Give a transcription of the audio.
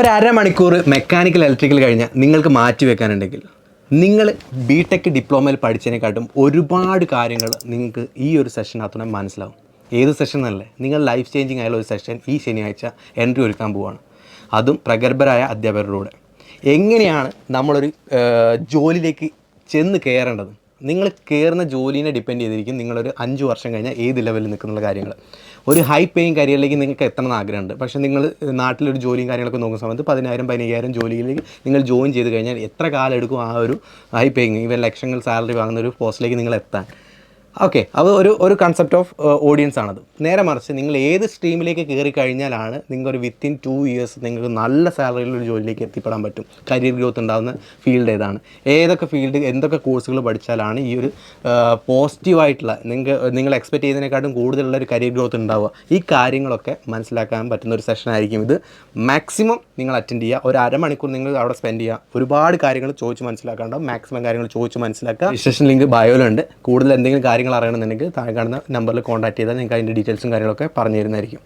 ഒരു അരമണിക്കൂർ mechanical electrical കഴിഞ്ഞാൽ നിങ്ങൾക്ക് മാറ്റി വെക്കാനുണ്ടെങ്കിൽ നിങ്ങൾ ബി ടെക് ഡിപ്ലോമയിൽ പഠിച്ചതിനെക്കാട്ടും ഒരുപാട് കാര്യങ്ങൾ നിങ്ങൾക്ക് ഈ ഒരു സെഷനകത്തുനിന്ന് മനസ്സിലാവും. ഏത് സെഷൻ എന്നല്ലേ? നിങ്ങൾ ലൈഫ് ചേഞ്ചിങ് ആയുള്ള ഒരു സെഷൻ ഈ ശനിയാഴ്ച എൻട്രി ഒരുക്കാൻ പോവുകയാണ് അതും പ്രഗത്ഭരായ അധ്യാപകരുടെ എങ്ങനെയാണ് നമ്മളൊരു ജോലിയിലേക്ക് ചെന്ന് കയറേണ്ടത്? നിങ്ങൾ കയറുന്ന ജോലിനെ ഡിപ്പെൻഡ് ചെയ്തിരിക്കും നിങ്ങളൊരു അഞ്ച് വർഷം കഴിഞ്ഞാൽ ഏത് ലെവലിൽ നിൽക്കുന്ന കാര്യങ്ങൾ. ഒരു ഹൈ പേയിങ് കരിയറിലേക്ക് നിങ്ങൾക്ക് എത്തണം എന്ന് ആഗ്രഹമുണ്ട് പക്ഷേ നിങ്ങൾ നാട്ടിലൊരു ജോലിയും കാര്യങ്ങളൊക്കെ നോക്കുന്ന സമയത്ത് പതിനായിരം പതിനയ്യായിരം ജോലിയിലേക്ക് നിങ്ങൾ ജോയിൻ ചെയ്ത് കഴിഞ്ഞാൽ എത്ര കാലം എടുക്കും ആ ഒരു ഹൈ പേയിങ് ഇവൻ ലക്ഷങ്ങൾ സാലറി വാങ്ങുന്ന ഒരു പോസ്റ്റിലേക്ക് നിങ്ങൾ എത്താൻ. ഓക്കെ അത് ഒരു ഒരു കൺസെപ്റ്റ് ഓഫ് ഓഡിയൻസ് ആണത്. നേരെ മറിച്ച് നിങ്ങൾ ഏത് സ്ട്രീമിലേക്ക് കയറി കഴിഞ്ഞാലാണ് നിങ്ങൾ ഒരു വിത്തിൻ ടു ഇയേഴ്സ് നിങ്ങൾക്ക് നല്ല സാലറിയിൽ ഒരു ജോലിയിലേക്ക് എത്തിപ്പെടാൻ പറ്റും. കരിയർ ഗ്രോത്ത് ഉണ്ടാകുന്ന ഫീൽഡ് ഏതാണ്. ഏതൊക്കെ ഫീൽഡ് എന്തൊക്കെ കോഴ്സുകൾ പഠിച്ചാലാണ് ഈ ഒരു പോസിറ്റീവായിട്ടുള്ള നിങ്ങൾക്ക് നിങ്ങൾ എക്സ്പെക്ട് ചെയ്യുന്നതിനെക്കാട്ടും കൂടുതലുള്ള ഒരു കരിയർ ഗ്രോത്ത് ഉണ്ടാവുക. ഈ കാര്യങ്ങളൊക്കെ മനസ്സിലാക്കാൻ പറ്റുന്ന ഒരു സെഷൻ ആയിരിക്കും ഇത്. മാക്സിമം നിങ്ങൾ അറ്റൻഡ് ചെയ്യുക. ഒരു അരമണിക്കൂർ നിങ്ങൾ അവിടെ സ്പെൻഡ് ചെയ്യുക. ഒരുപാട് കാര്യങ്ങൾ ചോദിച്ച് മനസ്സിലാക്കാണ്ടോ മാക്സിമം കാര്യങ്ങൾ ചോദിച്ച് മനസ്സിലാക്കുക. സെഷൻ ലിങ്ക് ബയോയിലുണ്ട് കൂടുതൽ എന്തെങ്കിലും കാര്യങ്ങൾ അറിയണമെന്നുണ്ടെങ്കിൽ താഴെ കാണുന്ന നമ്പറിൽ കോൺടാക്ട് ചെയ്താൽ നിങ്ങൾക്ക് അതിന്റെ ഡീറ്റെയിൽസും കാര്യങ്ങളൊക്കെ പറഞ്ഞു തരുന്നതായിരിക്കും.